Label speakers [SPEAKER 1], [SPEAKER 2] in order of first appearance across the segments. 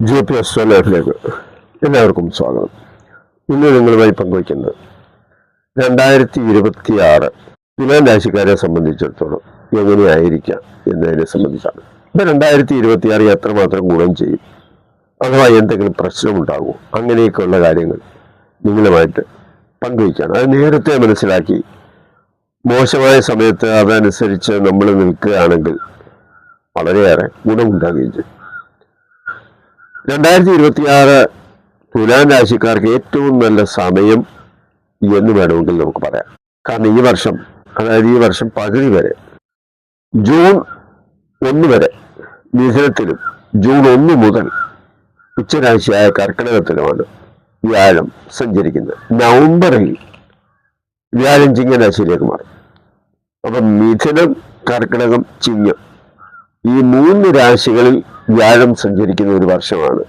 [SPEAKER 1] J P S ലൈഫിലേക്ക് എല്ലാവർക്കും സ്വാഗതം. ഇന്ന് നിങ്ങളുമായി പങ്കുവയ്ക്കുന്നത് രണ്ടായിരത്തി ഇരുപത്തി ആറ് തുലാം രാശിക്കാരെ സംബന്ധിച്ചിടത്തോളം എങ്ങനെയായിരിക്കാം എന്നതിനെ സംബന്ധിച്ചാണ്. ഇപ്പം രണ്ടായിരത്തി ഇരുപത്തി ആറ് എത്രമാത്രം ഗുണം ചെയ്യും? അഥവാ എന്തെങ്കിലും പ്രശ്നമുണ്ടാകുമോ? അങ്ങനെയൊക്കെയുള്ള കാര്യങ്ങൾ നിങ്ങളുമായിട്ട് പങ്കുവയ്ക്കുകയാണ് അത് നേരത്തെ മനസ്സിലാക്കി മോശമായ സമയത്ത് അതനുസരിച്ച് നമ്മൾ നിൽക്കുകയാണെങ്കിൽ വളരെയേറെ ഗുണമുണ്ടാകുകയും ചെയ്യും. രണ്ടായിരത്തി ഇരുപത്തി ആറ് തുലാം രാശിക്കാർക്ക് ഏറ്റവും നല്ല സമയം എന്ന് വേണമെങ്കിൽ നമുക്ക് പറയാം. കാരണം ഈ വർഷം അതായത് ഈ വർഷം പകുതി വരെ ജൂൺ ഒന്ന് വരെ മിഥുനത്തിലും ജൂൺ ഒന്ന് മുതൽ ഉച്ചരാശിയായ കർക്കിടകത്തിലുമാണ് വ്യാഴം സഞ്ചരിക്കുന്നത്. നവംബറിൽ വ്യാഴം ചിങ്ങ രാശിയിലേക്ക് മാറും. അപ്പം മിഥുനം കർക്കിടകം ചിങ്ങം ഈ മൂന്ന് രാശികളിൽ വ്യാഴം സഞ്ചരിക്കുന്ന ഒരു വർഷമാണ്.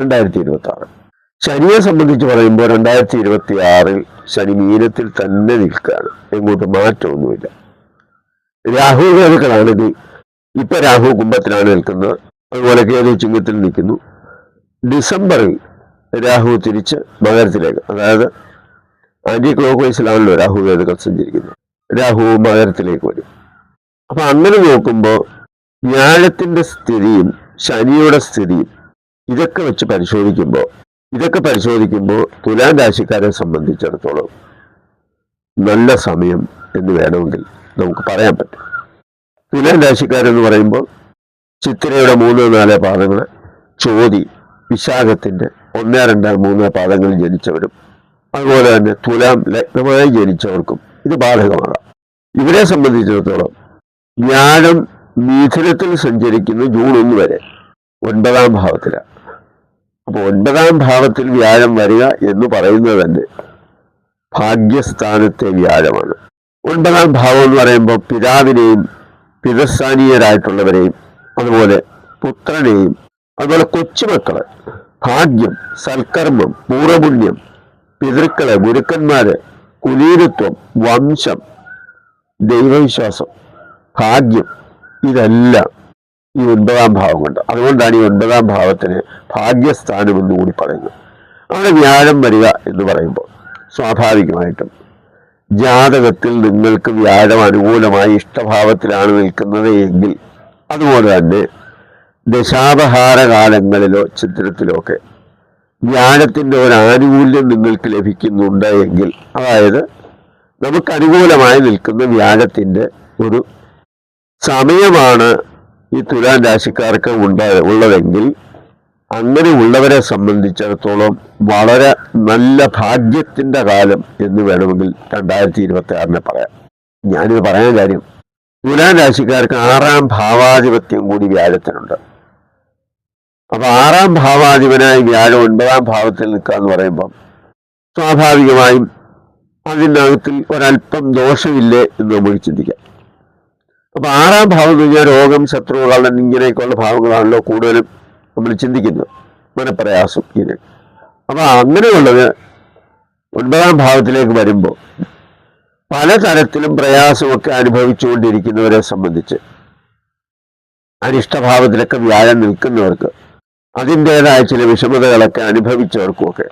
[SPEAKER 1] രണ്ടായിരത്തി ഇരുപത്തി ആറ് ശനിയെ സംബന്ധിച്ച് പറയുമ്പോൾ രണ്ടായിരത്തി ഇരുപത്തി ആറിൽ ശനി മീനത്തിൽ തന്നെ നിൽക്കുകയാണ്. എങ്ങോട്ട് മാറ്റമൊന്നുമില്ല. രാഹു കേതുക്കളാണെങ്കിൽ ഇപ്പൊ രാഹു കുംഭത്തിലാണ് നിൽക്കുന്നത്. അതുപോലെ കേതു ചിങ്ങത്തിൽ നിൽക്കുന്നു. ഡിസംബറിൽ രാഹു തിരിച്ച് മകരത്തിലേക്ക് അതായത് ആന്റി ക്ലോക്ക് വൈസിലാണല്ലോ രാഹു കേതുക്കൾ സഞ്ചരിക്കുന്നത്. രാഹു മകരത്തിലേക്ക് വരും. അപ്പൊ അങ്ങനെ നോക്കുമ്പോൾ വ്യാഴത്തിന്റെ സ്ഥിതിയും ശനിയുടെ സ്ഥിതിയും ഇതൊക്കെ വെച്ച് പരിശോധിക്കുമ്പോൾ ഇതൊക്കെ പരിശോധിക്കുമ്പോൾ തുലാം രാശിക്കാരെ സംബന്ധിച്ചിടത്തോളം നല്ല സമയം എന്ന് വേണമെങ്കിൽ നമുക്ക് പറയാൻ പറ്റും. തുലാം രാശിക്കാരെന്ന് പറയുമ്പോൾ ചിത്രയുടെ മൂന്ന് നാല് പാദങ്ങൾ ചോതി വിശാഖത്തിന്റെ ഒന്ന് രണ്ട് മൂന്ന് പാദങ്ങളിൽ ജനിച്ചവരും അതുപോലെ തന്നെ തുലാം ലഗ്നമായി ജനിച്ചവർക്കും ഇത് ബാധകമാകാം. ഇവരെ സംബന്ധിച്ചിടത്തോളം വ്യാഴം മിഥുനത്തിൽ സഞ്ചരിക്കുന്നു ജൂൺ ഒന്ന് വരെ. ഒൻപതാം ഭാവത്തിലാണ് അപ്പോൾ ഒൻപതാം ഭാവത്തിൽ വ്യാഴം വരിക എന്ന് പറയുന്നത് തന്നെ ഭാഗ്യസ്ഥാനത്തെ വ്യാഴമാണ്. ഒൻപതാം ഭാവം എന്ന് പറയുമ്പോൾ പിതാവിനെയും പിതസ്ഥാനീയരായിട്ടുള്ളവരെയും അതുപോലെ പുത്രനെയും അതുപോലെ കൊച്ചുമക്കൾ. ഭാഗ്യം സൽക്കർമ്മം പൂർവപുണ്യം പിതൃക്കൾ ഗുരുക്കന്മാര് കുലീനത്വം വംശം ദൈവവിശ്വാസം ഭാഗ്യം. ഇതെല്ലാം ഈ ഒൻപതാം ഭാവം കൊണ്ട്. അതുകൊണ്ടാണ് ഈ ഒൻപതാം ഭാവത്തിന് ഭാഗ്യസ്ഥാനം എന്ന് കൂടി പറയുന്നത്. അവിടെ വ്യാഴം വരിക എന്ന് പറയുമ്പോൾ സ്വാഭാവികമായിട്ടും ജാതകത്തിൽ നിങ്ങൾക്ക് വ്യാഴം അനുകൂലമായി ഇഷ്ടഭാവത്തിലാണ് നിൽക്കുന്നത് എങ്കിൽ അതുപോലെ തന്നെ ദശാപഹാര കാലങ്ങളിലോ ചിത്രത്തിലോ ഒക്കെ വ്യാഴത്തിന്റെ ഒരു ആനുകൂല്യം നിങ്ങൾക്ക് ലഭിക്കുന്നുണ്ട് എങ്കിൽ അതായത് നമുക്ക് അനുകൂലമായി നിൽക്കുന്ന വ്യാഴത്തിന്റെ ഒരു സമയമാണ് ഈ തുലാം രാശിക്കാർക്ക് ഉണ്ട ഉള്ളതെങ്കിൽ അങ്ങനെ ഉള്ളവരെ സംബന്ധിച്ചിടത്തോളം വളരെ നല്ല ഭാഗ്യത്തിന്റെ കാലം എന്ന് വേണമെങ്കിൽ രണ്ടായിരത്തി ഇരുപത്തി ആറിനെ പറയാം. ഞാനിത് പറയാൻ കാര്യം തുലാം രാശിക്കാർക്ക് ആറാം ഭാവാധിപത്യം കൂടി വ്യാഴത്തിനുണ്ട്. അപ്പൊ ആറാം ഭാവാധിപനായി വ്യാഴം ഒൻപതാം ഭാവത്തിൽ നിൽക്കുക എന്ന് പറയുമ്പം സ്വാഭാവികമായും അതിനകത്തിൽ ഒരല്പം ദോഷമില്ലേ എന്ന് നമുക്ക് ചിന്തിക്കാം. അപ്പൊ ആറാം ഭാവം എന്ന് കഴിഞ്ഞാൽ രോഗം ശത്രുക്കളുടെ ഇങ്ങനെയൊക്കെയുള്ള ഭാവങ്ങളാണല്ലോ കൂടുതലും നമ്മൾ ചിന്തിക്കുന്നത്. മനപ്രയാസം ഇങ്ങനെ. അപ്പൊ അങ്ങനെയുള്ളത് ഒൻപതാം ഭാവത്തിലേക്ക് വരുമ്പോൾ പലതരത്തിലും പ്രയാസമൊക്കെ അനുഭവിച്ചുകൊണ്ടിരിക്കുന്നവരെ സംബന്ധിച്ച് അനിഷ്ടഭാവത്തിലൊക്കെ വ്യാഴം നിൽക്കുന്നവർക്ക് അതിന്റെതായ ചില വിഷമതകളൊക്കെ അനുഭവിച്ചവർക്കുമൊക്കെ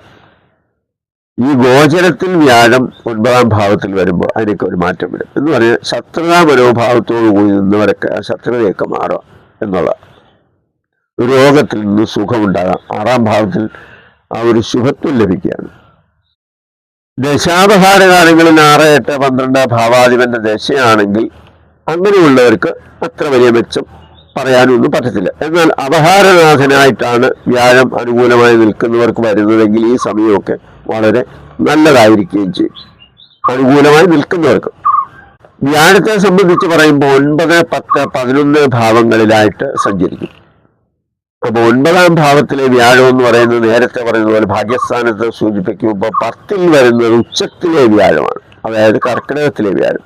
[SPEAKER 1] ഈ ഗോചരത്തിൽ വ്യാഴം ഒൻപതാം ഭാവത്തിൽ വരുമ്പോൾ അതിനൊക്കെ ഒരു മാറ്റം വരും. എന്ന് പറഞ്ഞാൽ ശത്രുതാ മനോഭാവത്തോടു കൂടി നിന്നവരൊക്കെ ശത്രുതയൊക്കെ മാറുക എന്നുള്ള രോഗത്തിൽ നിന്ന് സുഖമുണ്ടാകാം. ആറാം ഭാവത്തിൽ ആ ഒരു ശുഭത്വം ലഭിക്കുകയാണ്. ദശാപഹാര കാലങ്ങളിൽ ആറ് എട്ട് പന്ത്രണ്ട് ഭാവാധിപന്റെ ദശയാണെങ്കിൽ അങ്ങനെയുള്ളവർക്ക് അത്ര വലിയ മെച്ചം പറയാനൊന്നും പറ്റത്തില്ല. എന്നാൽ അപഹാരനാഥനായിട്ടാണ് വ്യാഴം അനുകൂലമായി നിൽക്കുന്നവർക്ക് വരുന്നതെങ്കിൽ ഈ സമയമൊക്കെ വളരെ നല്ലതായിരിക്കുകയും ചെയ്യും. അനുകൂലമായി നിൽക്കുന്നവർക്ക്. വ്യാഴത്തെ സംബന്ധിച്ച് പറയുമ്പോൾ ഒൻപത് പത്ത് പതിനൊന്ന് ഭാവങ്ങളിലായിട്ട് സഞ്ചരിക്കും. അപ്പോൾ ഒൻപതാം ഭാവത്തിലെ വ്യാഴം എന്ന് പറയുന്നത് നേരത്തെ പറയുന്ന പോലെ ഭാഗ്യസ്ഥാനത്ത് സൂചിപ്പിക്കുമ്പോൾ പത്തിൽ വരുന്നത് ഉച്ചത്തിലെ വ്യാഴമാണ്. അതായത് കർക്കിടകത്തിലെ വ്യാഴം.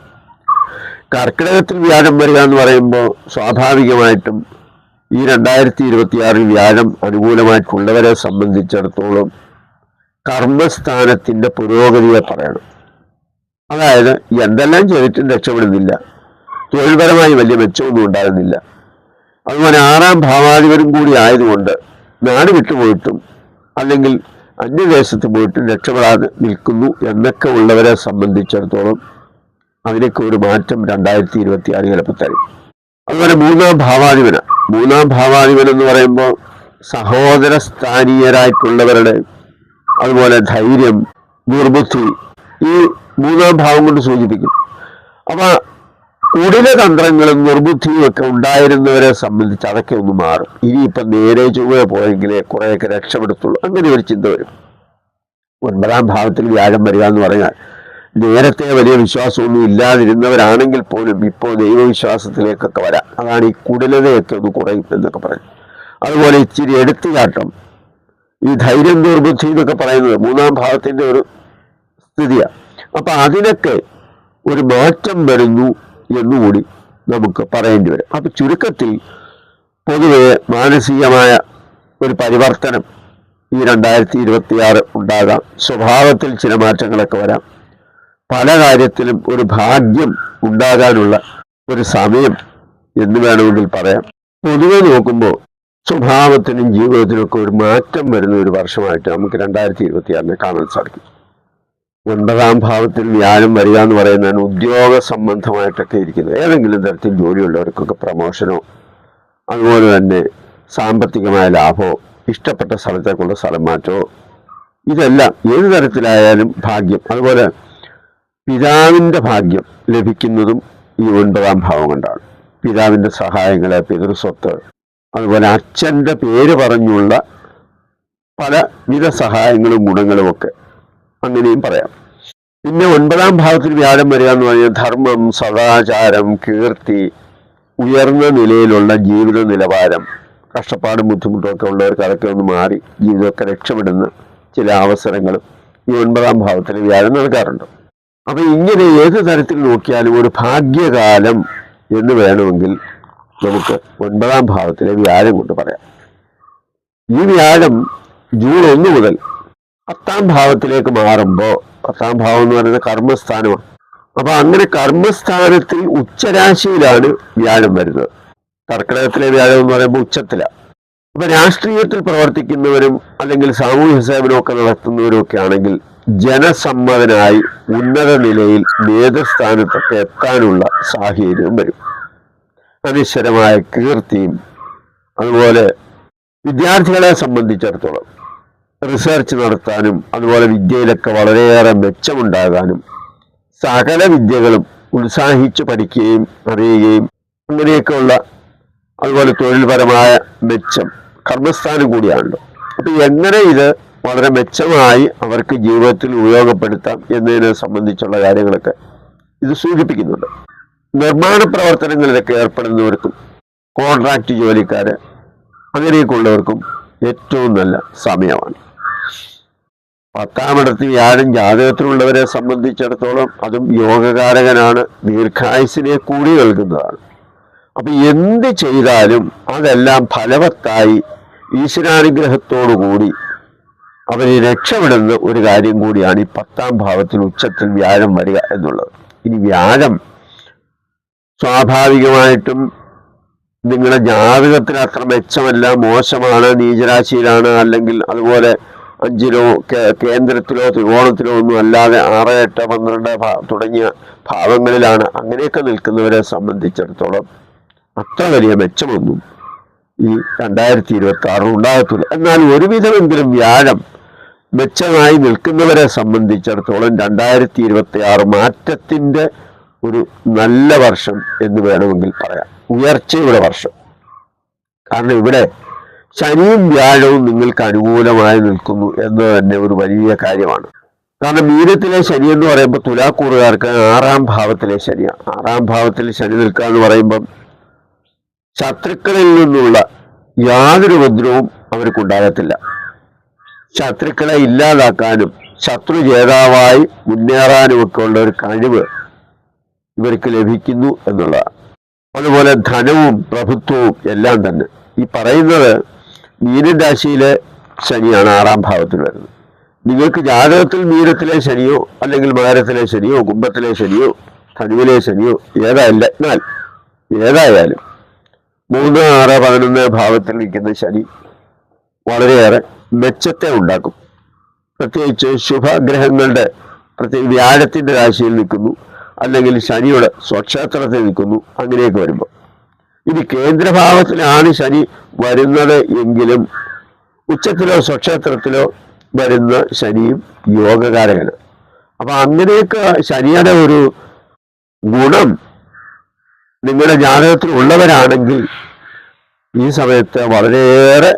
[SPEAKER 1] കർക്കിടകത്തിൽ വ്യാഴം വരിക എന്ന് പറയുമ്പോൾ സ്വാഭാവികമായിട്ടും ഈ രണ്ടായിരത്തി ഇരുപത്തിയാറിൽ വ്യാഴം അനുകൂലമായിട്ടുള്ളവരെ സംബന്ധിച്ചിടത്തോളം കർമ്മസ്ഥാനത്തിന്റെ പുരോഗതിയെ പറയണം. അതായത് എന്തെല്ലാം ചെയ്തിട്ടും രക്ഷപ്പെടുന്നില്ല. തൊഴിൽപരമായി വലിയ മെച്ചമൊന്നും ഉണ്ടായിരുന്നില്ല അതുപോലെ ആറാം ഭാവാധിപരും കൂടി ആയതുകൊണ്ട് നാട് വിട്ടുപോയിട്ടും അല്ലെങ്കിൽ അന്യദേശത്ത് പോയിട്ടും രക്ഷപ്പെടാതെ നിൽക്കുന്നു എന്നൊക്കെ ഉള്ളവരെ സംബന്ധിച്ചിടത്തോളം അതിനൊക്കെ ഒരു മാറ്റം രണ്ടായിരത്തി ഇരുപത്തി ആറ് ചിലപ്പോൾ തരും. അതുപോലെ മൂന്നാം ഭാവാധിപന. മൂന്നാം ഭാവാധിപൻ എന്ന് പറയുമ്പോൾ സഹോദര സ്ഥാനീയരായിട്ടുള്ളവരുടെ അതുപോലെ ധൈര്യം ദുർബുദ്ധി ഈ മൂന്നാം ഭാവം കൊണ്ട് സൂചിപ്പിക്കും. അപ്പൊ കുടില തന്ത്രങ്ങളും നിർബുദ്ധിയും ഒക്കെ ഉണ്ടായിരുന്നവരെ സംബന്ധിച്ച് അതൊക്കെ ഒന്ന് മാറും. ഇനി ഇനിയിപ്പൊ നേരെ ചൊവ്വ പോയെങ്കിലേ കുറെയൊക്കെ രക്ഷപ്പെടുത്തുള്ളൂ. അങ്ങനെ ഒരു ചിന്ത വരും. ഒൻപതാം ഭാവത്തിൽ വ്യാഴം വരിക എന്ന് പറഞ്ഞാൽ നേരത്തെ വലിയ വിശ്വാസമൊന്നും ഇല്ലാതിരുന്നവരാണെങ്കിൽ പോലും ഇപ്പോൾ ദൈവവിശ്വാസത്തിലേക്കൊക്കെ വരാം. അതാണ് ഈ കുടിലതയൊക്കെ ഒന്ന് കുറയും എന്നൊക്കെ പറയും അതുപോലെ ഇച്ചിരി എടുത്തുചാട്ടം ഈ ധൈര്യം ദുർബുദ്ധി എന്നൊക്കെ പറയുന്നത് മൂന്നാം ഭാവത്തിന്റെ ഒരു സ്ഥിതിയാണ് അപ്പൊ അതിനൊക്കെ ഒരു മാറ്റം വരുന്നു എന്നുകൂടി നമുക്ക് പറയേണ്ടി വരും. അപ്പൊ ചുരുക്കത്തിൽ പൊതുവെ മാനസികമായ ഒരു പരിവർത്തനം ഈ രണ്ടായിരത്തി ഇരുപത്തിയാറ് ഉണ്ടാകാം. സ്വഭാവത്തിൽ ചില മാറ്റങ്ങളൊക്കെ വരാം. പല കാര്യത്തിലും ഒരു ഭാഗ്യം ഉണ്ടാകാനുള്ള ഒരു സമയം എന്ന് വേണമെങ്കിൽ പറയാം. പൊതുവെ നോക്കുമ്പോൾ സ്വഭാവത്തിനും ജീവിതത്തിനും ഒക്കെ ഒരു മാറ്റം വരുന്ന ഒരു വർഷമായിട്ട് നമുക്ക് രണ്ടായിരത്തി ഇരുപത്തിയാറിനെ കാണാൻ സാധിക്കും. ഒൻപതാം ഭാവത്തിൽ വ്യാഴം വരിക എന്ന് പറയുന്നതാണ് ഉദ്യോഗ സംബന്ധമായിട്ടൊക്കെ ഇരിക്കുന്നത്. ഏതെങ്കിലും തരത്തിൽ ജോലിയുള്ളവർക്കൊക്കെ പ്രമോഷനോ അതുപോലെ തന്നെ സാമ്പത്തികമായ ലാഭമോ ഇഷ്ടപ്പെട്ട സ്ഥലത്തേക്കുള്ള സ്ഥലം മാറ്റമോ ഇതെല്ലാം ഏത് തരത്തിലായാലും ഭാഗ്യം. അതുപോലെ പിതാവിന്റെ ഭാഗ്യം ലഭിക്കുന്നതും ഈ ഒൻപതാം ഭാവം കൊണ്ടാണ്. പിതാവിന്റെ സഹായങ്ങളെ പിതൃസ്വത്ത് അതുപോലെ അച്ഛന്റെ പേര് പറഞ്ഞുള്ള പലവിധ സഹായങ്ങളും ഗുണങ്ങളും ഒക്കെ അങ്ങനെയും പറയാം. പിന്നെ ഒൻപതാം ഭാഗത്തിൽ വ്യാഴം വരിക എന്ന് പറഞ്ഞാൽ ധർമ്മം സദാചാരം കീർത്തി ഉയർന്ന നിലയിലുള്ള ജീവിത നിലവാരം കഷ്ടപ്പാടും ബുദ്ധിമുട്ടും ഒക്കെ ഉള്ളവർക്ക് അതൊക്കെ ഒന്ന് മാറി ജീവിതമൊക്കെ രക്ഷപ്പെടുന്ന ചില അവസരങ്ങളും ഈ ഒൻപതാം ഭാവത്തിൽ വ്യാഴം നൽകാറുണ്ട്. അപ്പം ഇങ്ങനെ ഏത് തരത്തിൽ നോക്കിയാലും ഒരു ഭാഗ്യകാലം എന്ന് വേണമെങ്കിൽ നമുക്ക് ഒൻപതാം ഭാവത്തിലെ വ്യാഴം കൊണ്ട് പറയാം. ഈ വ്യാഴം ജൂൺ ഒന്ന് മുതൽ പത്താം ഭാവത്തിലേക്ക് മാറുമ്പോൾ പത്താം ഭാവം എന്ന് പറയുന്നത് കർമ്മസ്ഥാനമാണ്. അപ്പൊ അങ്ങനെ കർമ്മസ്ഥാനത്തിൽ ഉച്ചരാശിയിലാണ് വ്യാഴം വരുന്നത്. കർക്കിടകത്തിലെ വ്യാഴം എന്ന് പറയുമ്പോൾ ഉച്ചത്തിലാണ് അപ്പൊ രാഷ്ട്രീയത്തിൽ പ്രവർത്തിക്കുന്നവരും അല്ലെങ്കിൽ സാമൂഹ്യ സേവനമൊക്കെ നടത്തുന്നവരും ഒക്കെ ആണെങ്കിൽ ജനസമ്മതനായി ഉന്നത നിലയിൽ നേതൃസ്ഥാനത്തൊക്കെ എത്താനുള്ള സാഹചര്യം വരും. അനിശ്വരമായ കീർത്തിയും അതുപോലെ വിദ്യാർത്ഥികളെ സംബന്ധിച്ചിടത്തോളം റിസർച്ച് നടത്താനും അതുപോലെ വിദ്യയിലൊക്കെ വളരെയേറെ മെച്ചമുണ്ടാകാനും സകല വിദ്യകളും ഉത്സാഹിച്ച് പഠിക്കുകയും അറിയുകയും അങ്ങനെയൊക്കെയുള്ള അതുപോലെ തൊഴിൽപരമായ മെച്ചം കർമ്മസ്ഥാനം കൂടിയാണല്ലോ. അപ്പൊ എങ്ങനെ ഇത് വളരെ മെച്ചമായി അവർക്ക് ജീവിതത്തിൽ ഉപയോഗപ്പെടുത്താം എന്നതിനെ സംബന്ധിച്ചുള്ള കാര്യങ്ങളൊക്കെ ഇത് സൂചിപ്പിക്കുന്നുണ്ട്. നിർമ്മാണ പ്രവർത്തനങ്ങളിലൊക്കെ ഏർപ്പെടുന്നവർക്കും കോൺട്രാക്ട് ജോലിക്കാര് അങ്ങനെയൊക്കെ ഉള്ളവർക്കും ഏറ്റവും നല്ല സമയമാണ്. പത്താമിടത്ത് വ്യാഴം ജാതകത്തിലുള്ളവരെ സംബന്ധിച്ചിടത്തോളം അതും യോഗകാരകനാണ് ദീർഘായുസിനെ കൂടി നൽകുന്നതാണ്. അപ്പൊ എന്ത് ചെയ്താലും അതെല്ലാം ഫലവത്തായി ഈശ്വരാനുഗ്രഹത്തോടുകൂടി അവരെ രക്ഷപ്പെടുന്ന ഒരു കാര്യം കൂടിയാണ് ഈ പത്താം ഭാവത്തിൽ ഉച്ചത്തിൽ വ്യാഴം വരിക എന്നുള്ളത്. ഇനി വ്യാഴം സ്വാഭാവികമായിട്ടും നിങ്ങളുടെ ജാതകത്തിന് അത്ര മെച്ചമല്ല മോശമാണ് നീചരാശിയിലാണ് അല്ലെങ്കിൽ അതുപോലെ അഞ്ചിലോ കേന്ദ്രത്തിലോ ത്രികോണത്തിലോ ഒന്നും അല്ലാതെ ആറ് എട്ട് പന്ത്രണ്ട് തുടങ്ങിയ ഭാവങ്ങളിലാണ് അങ്ങനെയൊക്കെ നിൽക്കുന്നവരെ സംബന്ധിച്ചിടത്തോളം അത്ര വലിയ മെച്ചമൊന്നും ഈ രണ്ടായിരത്തി ഇരുപത്തി ആറിൽ ഉണ്ടാകത്തില്ല. എന്നാൽ ഒരുവിധമെങ്കിലും വ്യാഴം മെച്ചമായി നിൽക്കുന്നവരെ സംബന്ധിച്ചിടത്തോളം രണ്ടായിരത്തി ഇരുപത്തി ആറ് മാറ്റത്തിന്റെ ഒരു നല്ല വർഷം എന്ന് വേണമെങ്കിൽ പറയാം. ഉയർച്ചയുടെ വർഷം. കാരണം ഇവിടെ ശനിയും വ്യാഴവും നിങ്ങൾക്ക് അനുകൂലമായി നിൽക്കുന്നു എന്ന് തന്നെ ഒരു വലിയ കാര്യമാണ്. കാരണം മീനത്തിലെ ശനി എന്ന് പറയുമ്പോൾ തുലാക്കൂറുകാർക്ക് ആറാം ഭാവത്തിലെ ശനിയാണ്. ആറാം ഭാവത്തിൽ ശനി നിൽക്കുക എന്ന് പറയുമ്പം ശത്രുക്കളിൽ നിന്നുള്ള യാതൊരു ഉപദ്രവവും അവർക്കുണ്ടാകത്തില്ല ശത്രുക്കളെ ഇല്ലാതാക്കാനും ശത്രു ജേതാവായി മുന്നേറാനും ഒക്കെ ഉള്ള ഒരു കഴിവ് ഇവർക്ക് ലഭിക്കുന്നു എന്നുള്ളതാണ് അതുപോലെ ധനവും പ്രഭുത്വവും എല്ലാം തന്നെ. ഈ പറയുന്നത് മീനരാശിയിലെ ശനിയാണ് ആറാം ഭാവത്തിൽ വരുന്നത്. നിങ്ങൾക്ക് ജാതകത്തിൽ മീനത്തിലെ ശനിയോ അല്ലെങ്കിൽ മകരത്തിലെ ശനിയോ കുംഭത്തിലെ ശനിയോ ധനുവിലെ ശനിയോ ഏതായാലും എന്നാൽ ഏതായാലും മൂന്ന് ആറ് പതിനൊന്ന് ഭാവത്തിൽ നിൽക്കുന്ന ശനി വളരെയേറെ മെച്ചത്തെ ഉണ്ടാക്കും. പ്രത്യേകിച്ച് ശുഭഗ്രഹങ്ങളുടെ പ്രത്യേകിച്ച് വ്യാഴത്തിന്റെ രാശിയിൽ നിൽക്കുന്നു. അല്ലെങ്കിൽ ശനിയുടെ സ്വക്ഷേത്രത്തിൽ നിൽക്കുന്നു അങ്ങനെയൊക്കെ വരുമ്പോൾ. ഇനി കേന്ദ്രഭാവത്തിലാണ് ശനി വരുന്നത് എങ്കിലും ഉച്ചത്തിലോ സ്വക്ഷേത്രത്തിലോ വരുന്ന ശനിയും യോഗകാരകന് അപ്പൊ അങ്ങനെയൊക്കെ ശനിയുടെ ഒരു ഗുണം നിങ്ങളുടെ ജാതകത്തിൽ ഉള്ളവരാണെങ്കിൽ ഈ സമയത്ത് വളരെയേറെ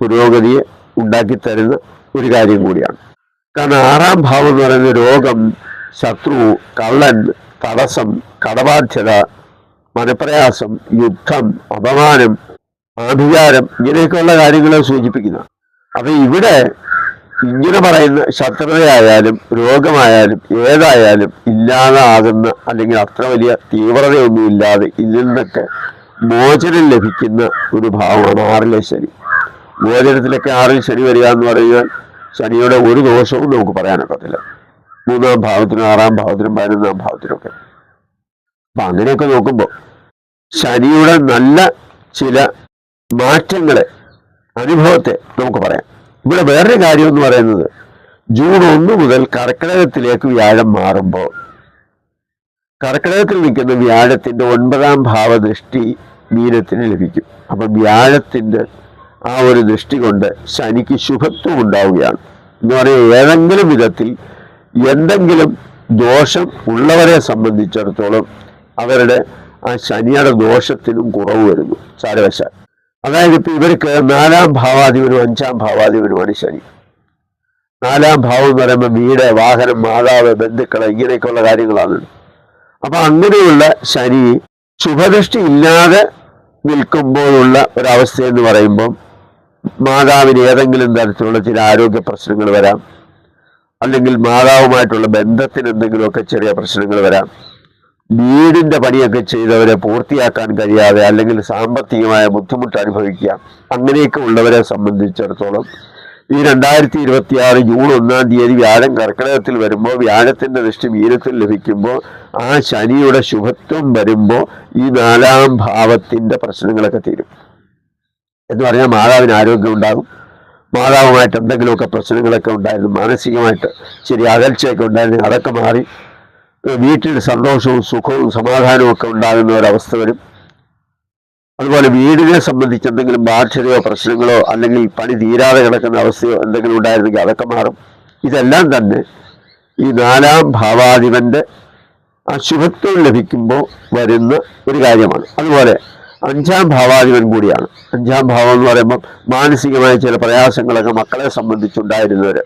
[SPEAKER 1] പുരോഗതിയെ ഉണ്ടാക്കി തരുന്ന ഒരു കാര്യം കൂടിയാണ്. കാരണം ആറാം ഭാവം എന്ന് പറയുന്ന രോഗം ശത്രു കള്ളൻ തടസ്സം കടബാധ്യത മനപ്രയാസം യുദ്ധം അപമാനം ആഭിചാരം ഇങ്ങനെയൊക്കെയുള്ള കാര്യങ്ങളെ സൂചിപ്പിക്കുന്ന. അപ്പൊ ഇവിടെ ഇങ്ങനെ പറയുന്ന ശത്രുതയായാലും രോഗമായാലും ഏതായാലും ഇല്ലാതാകുന്ന അല്ലെങ്കിൽ അത്ര വലിയ തീവ്രതയൊന്നും ഇല്ലാതെ ഇതിൽ നിന്നൊക്കെ മോചനം ലഭിക്കുന്ന ഒരു ഭാവമാണ് ആറിലെ ശനി. മോചനത്തിലൊക്കെ ആറിൽ ശനി വരിക എന്ന് പറഞ്ഞാൽ ശനിയുടെ ഒരു ദോഷവും നമുക്ക് പറയാനൊക്കത്തില്ല. മൂന്നാം ഭാവത്തിനും ആറാം ഭാവത്തിനും പതിനൊന്നാം ഭാവത്തിനും ഒക്കെ അപ്പൊ അങ്ങനെയൊക്കെ നോക്കുമ്പോൾ ശനിയുടെ നല്ല ചില മാറ്റങ്ങളെ അനുഭവത്തെ നമുക്ക് പറയാം. ഇവിടെ വേറൊരു കാര്യം എന്ന് പറയുന്നത് ജൂൺ ഒന്ന് മുതൽ കർക്കിടകത്തിലേക്ക് വ്യാഴം മാറുമ്പോൾ കർക്കിടകത്തിൽ നിൽക്കുന്ന വ്യാഴത്തിന്റെ ഒൻപതാം ഭാവദൃഷ്ടി മീനത്തിന് ലഭിക്കും. അപ്പൊ വ്യാഴത്തിന്റെ ആ ഒരു ദൃഷ്ടി കൊണ്ട് ശനിക്ക് ശുഭത്വം ഉണ്ടാവുകയാണ്. എന്ന് പറയുന്നത് ഏതെങ്കിലും വിധത്തിൽ എന്തെങ്കിലും ദോഷം ഉള്ളവരെ സംബന്ധിച്ചിടത്തോളം അവരുടെ ആ ശനിയുടെ ദോഷത്തിനും കുറവ് വരുന്നു. ചാരവശാൽ അതായത് ഇപ്പൊ ഇവർക്ക് നാലാം ഭാവാധിപനും അഞ്ചാം ഭാവാധിപനുമാണ് ശനി. നാലാം ഭാവം എന്ന് പറയുമ്പോൾ വീട് വാഹനം മാതാവ് ബന്ധുക്കൾ ഇങ്ങനെയൊക്കെയുള്ള കാര്യങ്ങളാണ്. അപ്പൊ അങ്ങനെയുള്ള ശനി ശുഭദൃഷ്ടി ഇല്ലാതെ നിൽക്കുമ്പോഴുള്ള ഒരവസ്ഥയെന്ന് പറയുമ്പം മാതാവിന് ഏതെങ്കിലും തരത്തിലുള്ള ചില ആരോഗ്യ പ്രശ്നങ്ങൾ വരാം. അല്ലെങ്കിൽ മാതാവുമായിട്ടുള്ള ബന്ധത്തിന് എന്തെങ്കിലുമൊക്കെ ചെറിയ പ്രശ്നങ്ങൾ വരാം. വീടിന്റെ പണിയൊക്കെ ചെയ്തവരെ പൂർത്തിയാക്കാൻ കഴിയാതെ അല്ലെങ്കിൽ സാമ്പത്തികമായ ബുദ്ധിമുട്ട് അനുഭവിക്കുക. അങ്ങനെയൊക്കെ ഉള്ളവരെ സംബന്ധിച്ചിടത്തോളം ഈ രണ്ടായിരത്തി ഇരുപത്തി ആറ് ജൂൺ ഒന്നാം തീയതി വ്യാഴം കർക്കിടകത്തിൽ വരുമ്പോൾ വ്യാഴത്തിന്റെ ദൃഷ്ടി വീരത്തിൽ ലഭിക്കുമ്പോൾ ആ ശനിയുടെ ശുഭത്വം വരുമ്പോൾ ഈ നാലാം ഭാവത്തിന്റെ പ്രശ്നങ്ങളൊക്കെ തീരും. എന്ന് പറഞ്ഞാൽ മാതാവിന് ആരോഗ്യം ഉണ്ടാകും. മാതാവുമായിട്ട് എന്തെങ്കിലുമൊക്കെ പ്രശ്നങ്ങളൊക്കെ ഉണ്ടായിരുന്നു മാനസികമായിട്ട് ശരി അകൽച്ചയൊക്കെ ഉണ്ടായിരുന്നു അതൊക്കെ മാറി. വീട്ടിൽ സന്തോഷവും സുഖവും സമാധാനവും ഒക്കെ ഉണ്ടാകുന്ന ഒരവസ്ഥ വരും. അതുപോലെ വീടിനെ സംബന്ധിച്ച് എന്തെങ്കിലും ബാധ്യതയോ പ്രശ്നങ്ങളോ അല്ലെങ്കിൽ പണി തീരാതെ കിടക്കുന്ന അവസ്ഥയോ എന്തെങ്കിലും ഉണ്ടായിരുന്നെങ്കിൽ അതൊക്കെ മാറും. ഇതെല്ലാം തന്നെ ഈ നാലാം ഭാവാധിപന്റെ അശുഭത്വം ലഭിക്കുമ്പോൾ വരുന്ന ഒരു കാര്യമാണ്. അതുപോലെ അഞ്ചാം ഭാവാധിപൻ കൂടിയാണ്. അഞ്ചാം ഭാവം എന്ന് പറയുമ്പോൾ മാനസികമായ ചില പ്രയാസങ്ങളൊക്കെ മക്കളെ സംബന്ധിച്ചുണ്ടായിരുന്നവർ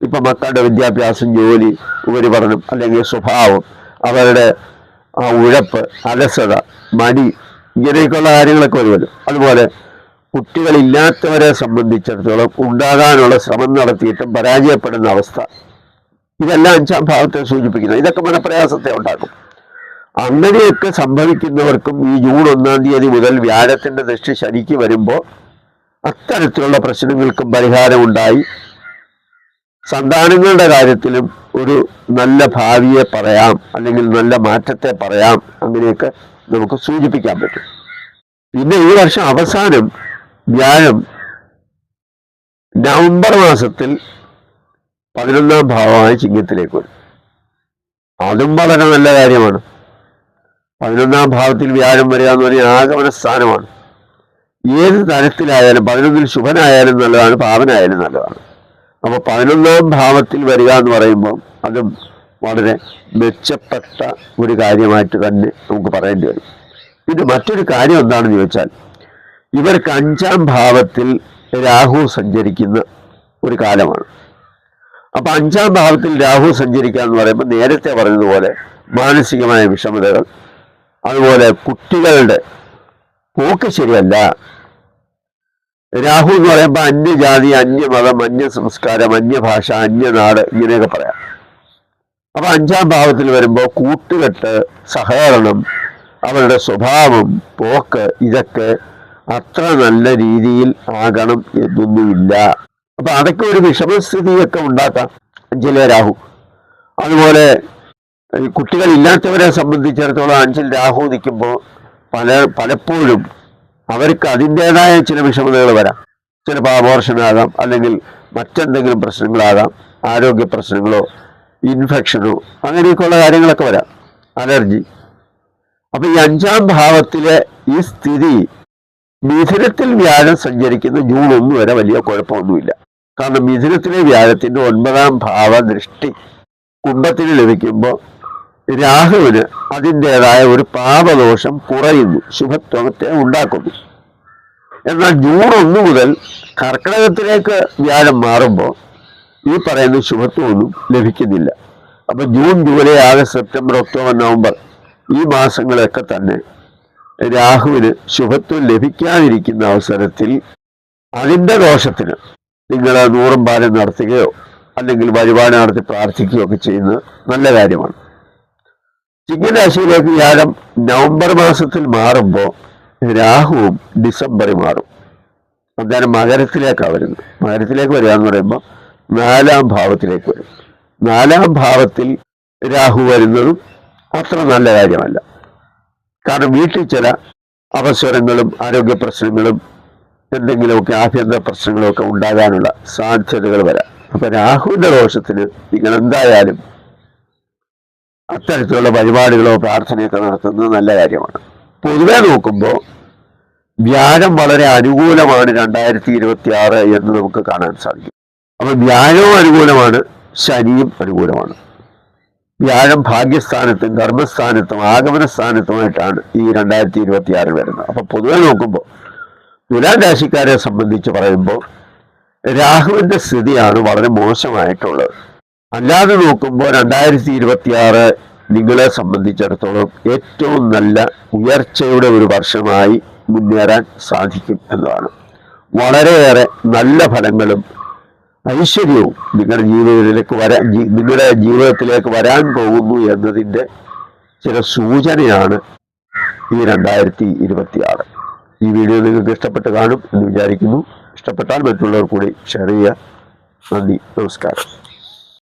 [SPEAKER 1] ഇപ്പൊ മക്കളുടെ വിദ്യാഭ്യാസം ജോലി ഉപരിപഠനം അല്ലെങ്കിൽ സ്വഭാവം അവരുടെ ആ ഉഴപ്പ് അലസത മടി ഇങ്ങനെയൊക്കെയുള്ള കാര്യങ്ങളൊക്കെ വരുമല്ലോ അതുപോലെ കുട്ടികളില്ലാത്തവരെ സംബന്ധിച്ചിടത്തോളം ഉണ്ടാകാനുള്ള ശ്രമം നടത്തിയിട്ടും പരാജയപ്പെടുന്ന അവസ്ഥ. ഇതെല്ലാം അഞ്ചാം ഭാവത്തെ സൂചിപ്പിക്കുന്നത് ഇതൊക്കെ മനപ്രയാസത്തെ ഉണ്ടാക്കും. അങ്ങനെയൊക്കെ സംഭവിക്കുന്നവർക്കും ഈ ജൂൺ ഒന്നാം തീയതി മുതൽ വ്യാഴത്തിന്റെ ദൃഷ്ടി ശനിക്ക് വരുമ്പോൾ അത്തരത്തിലുള്ള പ്രശ്നങ്ങൾക്കും പരിഹാരമുണ്ടായി. സന്താനങ്ങളുടെ കാര്യത്തിലും ഒരു നല്ല ഭാവിയെ പറയാം അല്ലെങ്കിൽ നല്ല മാറ്റത്തെ പറയാം അങ്ങനെയൊക്കെ നമുക്ക് സൂചിപ്പിക്കാൻ പറ്റും. പിന്നെ ഈ വർഷം അവസാനം വ്യാഴം നവംബർ മാസത്തിൽ പതിനൊന്നാം ഭാവമായ ചിങ്ങത്തിലേക്ക് വരും. അതും വളരെ നല്ല കാര്യമാണ്. പതിനൊന്നാം ഭാവത്തിൽ വ്യാഴം വരിക എന്ന് പറഞ്ഞാൽ ആഗമന സ്ഥാനമാണ് ഏത് തരത്തിലായാലും പതിനൊന്നിൽ ശുഭനായാലും നല്ലതാണ് പാവനായാലും നല്ലതാണ്. അപ്പൊ പതിനൊന്നാം ഭാവത്തിൽ വരിക എന്ന് പറയുമ്പോൾ അതും വളരെ മെച്ചപ്പെട്ട ഒരു കാര്യമായിട്ട് തന്നെ നമുക്ക് പറയേണ്ടി വരും. പിന്നെ മറ്റൊരു കാര്യം എന്താണെന്ന് ചോദിച്ചാൽ ഇവർക്ക് അഞ്ചാം ഭാവത്തിൽ രാഹു സഞ്ചരിക്കുന്ന ഒരു കാലമാണ്. അപ്പൊ അഞ്ചാം ഭാവത്തിൽ രാഹു സഞ്ചരിക്കുക എന്ന് പറയുമ്പോൾ നേരത്തെ പറഞ്ഞതുപോലെ മാനസികമായ വിഷമതകൾ അതുപോലെ കുട്ടികളുടെ പോക്ക് ശരിയല്ല. രാഹു എന്ന് പറയുമ്പോൾ അന്യജാതി അന്യമതം അന്യ സംസ്കാരം അന്യഭാഷ അന്യനാട് ഇങ്ങനെയൊക്കെ പറയാം. അപ്പൊ അഞ്ചാം ഭാവത്തിൽ വരുമ്പോൾ കൂട്ടുകെട്ട് സഹകരണം അവരുടെ സ്വഭാവം പോക്ക് ഇതൊക്കെ അത്ര നല്ല രീതിയിൽ ആകണം എന്നൊന്നുമില്ല. അപ്പൊ അതൊക്കെ ഒരു വിഷമസ്ഥിതിയൊക്കെ ഉണ്ടാക്കാം. അഞ്ചിലെ രാഹു. അതുപോലെ കുട്ടികളില്ലാത്തവരെ സംബന്ധിച്ചിടത്തോളം അഞ്ചിൽ രാഹു നിൽക്കുമ്പോൾ പല പലപ്പോഴും അവർക്ക് അതിന്റെതായ ചില വിഷമതകൾ വരാം. ചിലപ്പോൾ അബോർഷനാകാം അല്ലെങ്കിൽ മറ്റെന്തെങ്കിലും പ്രശ്നങ്ങളാകാം ആരോഗ്യ പ്രശ്നങ്ങളോ ഇൻഫെക്ഷനോ അങ്ങനെയൊക്കെയുള്ള കാര്യങ്ങളൊക്കെ വരാം. അലർജി. അപ്പൊ ഈ അഞ്ചാം ഭാവത്തിലെ ഈ സ്ഥിതി മിഥുനത്തിൽ വ്യാഴം സഞ്ചരിക്കുന്ന ജൂൺ ഒന്ന് വരെ വലിയ കുഴപ്പമൊന്നുമില്ല. കാരണം മിഥുനത്തിലെ വ്യാഴത്തിന്റെ ഒൻപതാം ഭാവ ദൃഷ്ടി കുംഭത്തിന് ലഭിക്കുമ്പോൾ രാഹുവിന് അതിന്റെതായ ഒരു പാപദോഷം കുറയുന്നു. ശുഭത്വത്തെ ഉണ്ടാക്കുന്നു. എന്നാൽ ജൂൺ ഒന്ന് മുതൽ കർക്കിടകത്തിലേക്ക് വ്യാഴം മാറുമ്പോൾ ഈ പറയുന്ന ശുഭത്വമൊന്നും ലഭിക്കുന്നില്ല. അപ്പൊ June July August September October November ഈ മാസങ്ങളൊക്കെ തന്നെ രാഹുവിന് ശുഭത്വം ലഭിക്കാതിരിക്കുന്ന അവസരത്തിൽ അതിന്റെ ദോഷത്തിന് നിങ്ങൾ നൂറും പാലം നടത്തുകയോ അല്ലെങ്കിൽ വഴിപാട് നടത്തി പ്രാർത്ഥിക്കുകയോ ഒക്കെ ചെയ്യുന്നത് നല്ല കാര്യമാണ്. ചിങ്ങരാശിയിലേക്ക് വ്യാഴം നവംബർ മാസത്തിൽ മാറുമ്പോൾ രാഹുവും ഡിസംബറിൽ മാറും. അന്നേരം മകരത്തിലേക്കാണ് വരുന്നത്. മകരത്തിലേക്ക് വരിക എന്ന് പറയുമ്പോൾ നാലാം ഭാവത്തിലേക്ക് വരും. നാലാം ഭാവത്തിൽ രാഹു വരുന്നതും അത്ര നല്ല കാര്യമല്ല. കാരണം വീട്ടിൽ ചില അവസരങ്ങളും ആരോഗ്യ പ്രശ്നങ്ങളും എന്തെങ്കിലുമൊക്കെ ആഭ്യന്തര പ്രശ്നങ്ങളൊക്കെ ഉണ്ടാകാനുള്ള സാധ്യതകൾ വരാം. അപ്പൊ രാഹുവിന്റെ ദോഷത്തിന് നിങ്ങൾ എന്തായാലും അത്തരത്തിലുള്ള പരിപാടികളോ പ്രാർത്ഥനയൊക്കെ നടത്തുന്നത് നല്ല കാര്യമാണ്. പൊതുവെ നോക്കുമ്പോൾ വ്യാഴം വളരെ അനുകൂലമാണ് രണ്ടായിരത്തി ഇരുപത്തി ആറ് എന്ന് നമുക്ക് കാണാൻ സാധിക്കും. അപ്പൊ വ്യാഴവും അനുകൂലമാണ് ശനിയും അനുകൂലമാണ്. വ്യാഴം ഭാഗ്യസ്ഥാനത്തും കർമ്മസ്ഥാനത്തും ആഗമന സ്ഥാനത്തുമായിട്ടാണ് ഈ രണ്ടായിരത്തി ഇരുപത്തി ആറിൽ വരുന്നത്. അപ്പൊ പൊതുവെ നോക്കുമ്പോൾ തുലാം രാശിക്കാരെ സംബന്ധിച്ച് പറയുമ്പോൾ രാഹുവിന്റെ സ്ഥിതിയാണ് വളരെ മോശമായിട്ടുള്ളത്. അല്ലാതെ നോക്കുമ്പോൾ രണ്ടായിരത്തി ഇരുപത്തി ആറ് നിങ്ങളെ സംബന്ധിച്ചിടത്തോളം ഏറ്റവും നല്ല ഉയർച്ചയുടെ ഒരു വർഷമായി മുന്നേറാൻ സാധിക്കും എന്നതാണ്. വളരെയേറെ നല്ല ഫലങ്ങളും ഐശ്വര്യവും നിങ്ങളുടെ ജീവിതത്തിലേക്ക് വരാൻ നിങ്ങളുടെ ജീവിതത്തിലേക്ക് വരാൻ പോകുന്നു എന്നതിന്റെ ചില സൂചനയാണ് ഈ രണ്ടായിരത്തി ഇരുപത്തിയാറ് ഈ വീഡിയോ നിങ്ങൾക്ക് ഇഷ്ടപ്പെട്ട് കാണും എന്ന് വിചാരിക്കുന്നു. ഇഷ്ടപ്പെട്ടാൽ മറ്റുള്ളവർ കൂടി ഷെയർ ചെയ്യുക. നന്ദി. നമസ്കാരം.